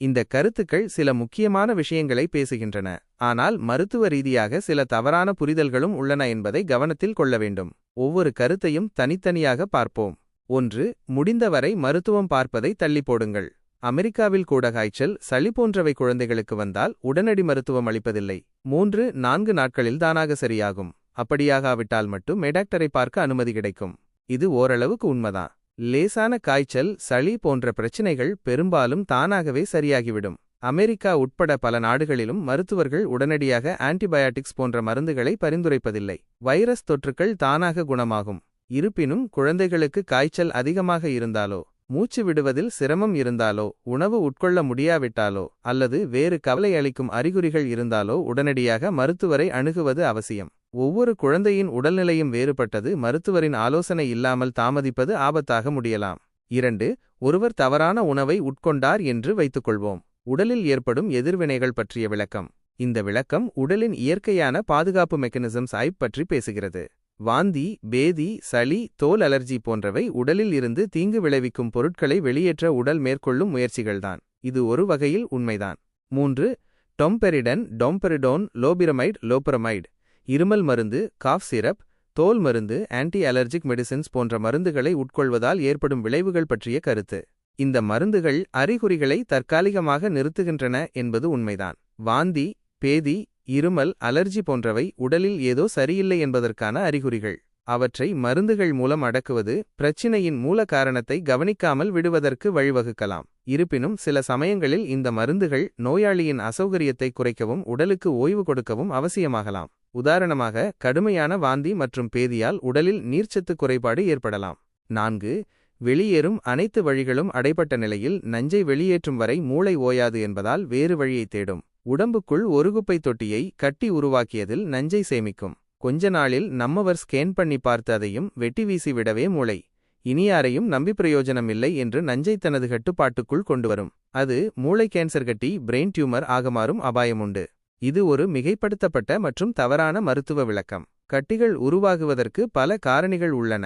இந்த கருத்துக்கள் சில முக்கியமான விஷயங்களை பேசுகின்றன ஆனால் மருத்துவ ரீதியாக சில தவறான புரிதல்களும் உள்ளன என்பதை கவனத்தில் கொள்ள வேண்டும். ஒவ்வொரு கருத்தையும் தனித்தனியாக பார்ப்போம். ஒன்று முடிந்தவரை மருத்துவம் பார்ப்பதை தள்ளி போடுங்கள் அமெரிக்காவில் கூட காய்ச்சல் சளி போன்றவை குழந்தைகளுக்கு வந்தால் உடனடி மருத்துவம் அளிப்பதில்லை. மூன்று நான்கு நாட்களில் தானாக சரியாகும். அப்படியாகாவிட்டால் மட்டும் மெடாக்டரை பார்க்க அனுமதி கிடைக்கும். இது ஓரளவுக்கு உண்மைதான். லேசான காய்ச்சல் சளி போன்ற பிரச்சினைகள் பெரும்பாலும் தானாகவே சரியாகிவிடும். அமெரிக்கா உட்பட பல நாடுகளிலும் மருத்துவர்கள் உடனடியாக ஆன்டிபயாட்டிக்ஸ் போன்ற மருந்துகளை பரிந்துரைப்பதில்லை. வைரஸ் தொற்றுக்கள் தானாக குணமாகும். இருப்பினும் குழந்தைகளுக்கு காய்ச்சல் அதிகமாக இருந்தாலோ மூச்சு விடுவதில் சிரமம் இருந்தாலோ உணவு உட்கொள்ள முடியாவிட்டாலோ அல்லது வேறு கவலை அளிக்கும் அறிகுறிகள் இருந்தாலோ உடனடியாக மருத்துவரை அணுகுவது அவசியம். ஒவ்வொரு குழந்தையின் உடல்நிலையும் வேறுபட்டது மருத்துவரின் ஆலோசனை இல்லாமல் தாமதிப்பது ஆபத்தாக முடியலாம். இரண்டு ஒருவர் தவறான உணவை உட்கொண்டார் என்று வைத்துக்கொள்வோம். உடலில் ஏற்படும் எதிர்வினைகள் பற்றிய விளக்கம். இந்த விளக்கம் உடலின் இயற்கையான பாதுகாப்பு மெக்கானிசம்ஸ் ஐப் பற்றி பேசுகிறது. வாந்தி பேதி சளி தோல் அலர்ஜி போன்றவை உடலில் இருந்து தீங்கு விளைவிக்கும் பொருட்களை வெளியேற்ற உடல் மேற்கொள்ளும் முயற்சிகள்தான். இது ஒரு வகையில் உண்மைதான். மூன்று டொம்பெரிடன் டொம்பெரிடோன் லோபிரமைட் லோபரமைடு. இருமல் மருந்து காஃப் சிரப் தோல் மருந்து ஆன்டி அலர்ஜிக் மெடிசின்ஸ் போன்ற மருந்துகளை உட்கொள்வதால் ஏற்படும் விளைவுகள் பற்றிய கருத்து. இந்த மருந்துகள் அறிகுறிகளை தற்காலிகமாக நிறுத்துகின்றன என்பது உண்மைதான். வாந்தி பேதி இருமல் அலர்ஜி போன்றவை உடலில் ஏதோ சரியில்லை என்பதற்கான அறிகுறிகள். அவற்றை மருந்துகள் மூலம் அடக்குவது பிரச்சினையின் மூல காரணத்தை கவனிக்காமல் விடுவதற்கு வழிவகுக்கலாம். இருப்பினும் சில சமயங்களில் இந்த மருந்துகள் நோயாளியின் அசௌகரியத்தை குறைக்கவும் உடலுக்கு ஓய்வு கொடுக்கவும் அவசியமாகலாம். உதாரணமாக கடுமையான வாந்தி மற்றும் பேதியால் உடலில் நீர்ச்சத்து குறைபாடு ஏற்படலாம். நான்கு வெளியேறும் அனைத்து வழிகளும் அடைபட்ட நிலையில் நஞ்சை வெளியேற்றும் வரை மூளை ஓயாது என்பதால் வேறு வழியை தேடும். உடம்புக்குள் ஒரு குப்பை தொட்டியை கட்டி உருவாக்கியதில் நஞ்சை சேமிக்கும். கொஞ்ச நாளில் நம்மவர் ஸ்கேன் பண்ணி பார்த்து அதையும் வெட்டி வீசி விடவே மூளை. இனியாரையும் நம்பி பிரயோஜனம் இல்லை என்று நஞ்சை தனது கட்டுப்பாட்டுக்குள் கொண்டுவரும் அது மூளை கேன்சர் கட்டி பிரெயின் டியூமர் ஆகமாறும் அபாயமுண்டு. இது ஒரு மிகைப்படுத்தப்பட்ட மற்றும் தவறான மருத்துவ விளக்கம். கட்டிகள் உருவாகுவதற்கு பல காரணிகள் உள்ளன.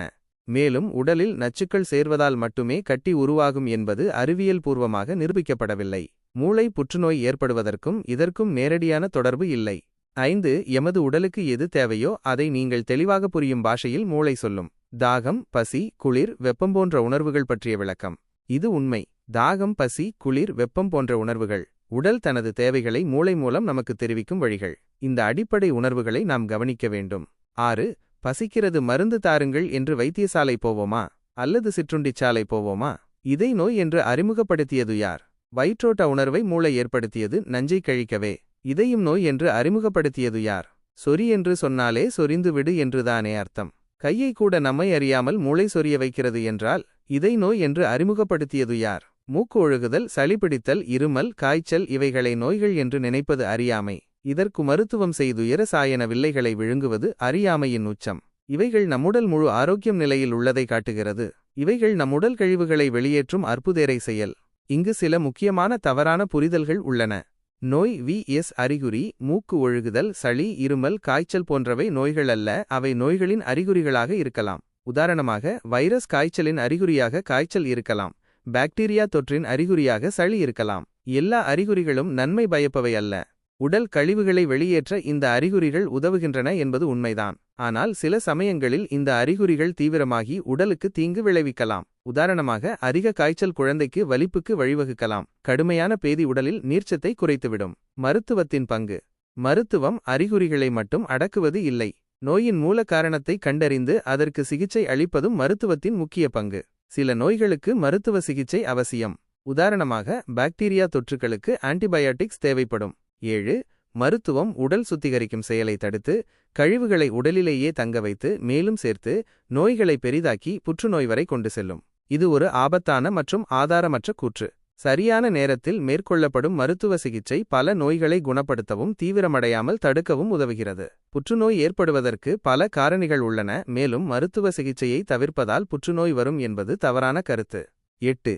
மேலும் உடலில் நச்சுக்கள் சேர்வதால் மட்டுமே கட்டி உருவாகும் என்பது அறிவியல் பூர்வமாக நிரூபிக்கப்படவில்லை. மூளை புற்றுநோய் ஏற்படுவதற்கும் இதற்கும் நேரடியான தொடர்பு இல்லை. ஐந்து எமது உடலுக்கு எது தேவையோ அதை நீங்கள் தெளிவாக புரியும் பாஷையில் மூளை சொல்லும். தாகம் பசி குளிர் வெப்பம் போன்ற உணர்வுகள் பற்றிய விளக்கம். இது உண்மை. தாகம் பசி குளிர் வெப்பம் போன்ற உணர்வுகள். உடல் தனது தேவைகளை மூளை மூலம் நமக்கு தெரிவிக்கும் வழிகள். இந்த அடிப்படை உணர்வுகளை நாம் கவனிக்க வேண்டும். ஆறு பசிக்கிறது மருந்து தாருங்கள் என்று வைத்தியசாலை போவோமா? அல்லது சிற்றுண்டிச்சாலை போவோமா? இதை நோய் என்று அறிமுகப்படுத்தியது யார்? வயிற்றோட்ட உணர்வை மூளை ஏற்படுத்தியது நஞ்சை கழிக்கவே. இதையும் நோய் என்று அறிமுகப்படுத்தியது யார்? சொறி என்று சொன்னாலே சொரிந்து விடு என்றுதானே அர்த்தம். கையை கூட நம்மை அறியாமல் மூளை சொரிய வைக்கிறது என்றால் இதை நோய் என்று அறிமுகப்படுத்தியது யார்? மூக்கு ஒழுகுதல் சளிப்பிடித்தல் இருமல் காய்ச்சல் இவைகளை நோய்கள் என்று நினைப்பது அறியாமை. இதற்கு மருத்துவம் செய்துயர சாயன வில்லைகளை விழுங்குவது அறியாமையின் உச்சம். இவைகள் நம்முடல் முழு ஆரோக்கியம் நிலையில் உள்ளதை காட்டுகிறது. இவைகள் நம்முடல் கழிவுகளை வெளியேற்றும் அற்புதேரை செயல். இங்கு சில முக்கியமான தவறான புரிதல்கள் உள்ளன. நோய் வி எஸ் அறிகுறி மூக்கு ஒழுகுதல் சளி இருமல் காய்ச்சல் போன்றவை நோய்கள் அல்ல அவை நோய்களின் அறிகுறிகளாக இருக்கலாம். உதாரணமாக வைரஸ் காய்ச்சலின் அறிகுறியாக காய்ச்சல் இருக்கலாம். பாக்டீரியா தொற்றின் அறிகுறியாக சளி இருக்கலாம். எல்லா அறிகுறிகளும் நன்மை பயப்பவை அல்ல. உடல் கழிவுகளை வெளியேற்ற இந்த அறிகுறிகள் உதவுகின்றன என்பது உண்மைதான். ஆனால் சில சமயங்களில் இந்த அறிகுறிகள் தீவிரமாகி உடலுக்கு தீங்கு விளைவிக்கலாம். உதாரணமாக அதிக காய்ச்சல் குழந்தைக்கு வலிப்புக்கு வழிவகுக்கலாம். கடுமையான பேதி உடலில் நீர்ச்சத்தை குறைத்துவிடும். மருத்துவத்தின் பங்கு. மருத்துவம் அறிகுறிகளை மட்டும் அடக்குவது இல்லை. நோயின் மூல காரணத்தை கண்டறிந்து அதற்கு சிகிச்சை அளிப்பதும் மருத்துவத்தின் முக்கிய பங்கு. சில நோய்களுக்கு மருத்துவ சிகிச்சை அவசியம். உதாரணமாக பாக்டீரியா தொற்றுகளுக்கு ஆன்டிபயாட்டிக்ஸ் தேவைப்படும். ஏழு மருத்துவம் உடல் சுத்திகரிக்கும் செயலை தடுத்து கழிவுகளை உடலிலேயே தங்க வைத்து மேலும் சேர்த்து நோய்களை பெரிதாக்கி புற்றுநோய் வரை கொண்டு செல்லும். இது ஒரு ஆபத்தான மற்றும் ஆதாரமற்ற கூற்று. சரியான நேரத்தில் மேற்கொள்ளப்படும் மருத்துவ சிகிச்சை பல நோய்களை குணப்படுத்தவும் தீவிரமடையாமல் தடுக்கவும் உதவுகிறது. புற்றுநோய் ஏற்படுவதற்கு பல காரணிகள் உள்ளன மேலும் மருத்துவ சிகிச்சையை தவிர்ப்பதால் புற்றுநோய் வரும் என்பது தவறான கருத்து. எட்டு.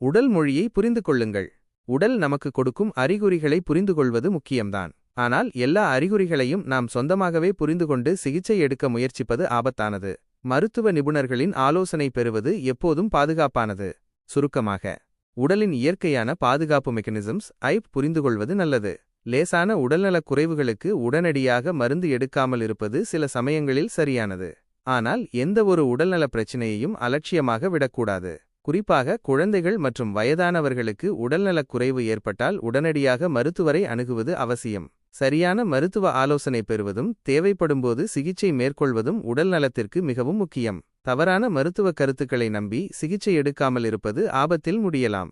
உடல் மொழியை புரிந்து கொள்ளுங்கள். உடல் நமக்கு கொடுக்கும் அறிகுறிகளை புரிந்துகொள்வது முக்கியம்தான். ஆனால் எல்லா அறிகுறிகளையும் நாம் சொந்தமாகவே புரிந்து கொண்டு சிகிச்சை எடுக்க முயற்சிப்பது ஆபத்தானது. மருத்துவ நிபுணர்களின் ஆலோசனை பெறுவது எப்போதும் பாதுகாப்பானது. சுருக்கமாக உடலின் இயற்கையான பாதுகாப்பு மெக்கானிசம்ஸ் ஐப் புரிந்துகொள்வது நல்லது. லேசான உடல்நலக் குறைவுகளுக்கு உடனடியாக மருந்து எடுக்காமல் இருப்பது சில சமயங்களில் சரியானது. ஆனால் எந்தவொரு உடல்நலப் பிரச்சினையையும் அலட்சியமாக விடக்கூடாது. குறிப்பாக குழந்தைகள் மற்றும் வயதானவர்களுக்கு உடல்நலக் குறைவு ஏற்பட்டால் உடனடியாக மருத்துவரை அணுகுவது அவசியம். சரியான மருத்துவ ஆலோசனை பெறுவதும் தேவைப்படும்போது சிகிச்சை மேற்கொள்வதும் உடல் நலத்திற்கு மிகவும் முக்கியம். தவறான மருத்துவ கருத்துக்களை நம்பி சிகிச்சை எடுக்காமல் இருப்பது ஆபத்தில் முடியலாம்.